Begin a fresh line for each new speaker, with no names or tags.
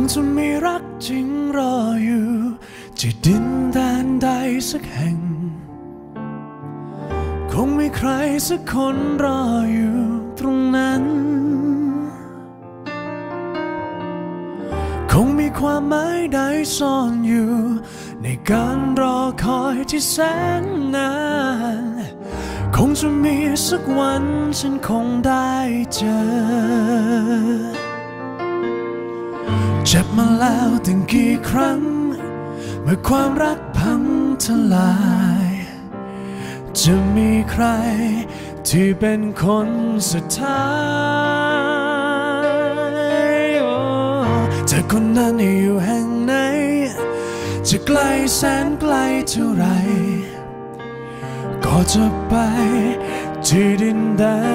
งจะมีรักจริงรออยู่ที่ดินแดนใดสักแห่ง คงมีใครสักคนรออยู่ตรงนั้น คงมีความหมายใดซ่อนอยู่ ในการรอคอยที่แสนนาน คงจะมีสักวันฉันคงได้เจอ เจ็บมาแล้วตั้งกี่ครั้ง เมื่อความรักพังทลาย จะมีใครที่เป็นคนสุดท้ายโอ้แต่คนนั้นอยู่แห่งไหน จะไกลแสนไกลเท่าไร ก็จะไปที่ดินแดน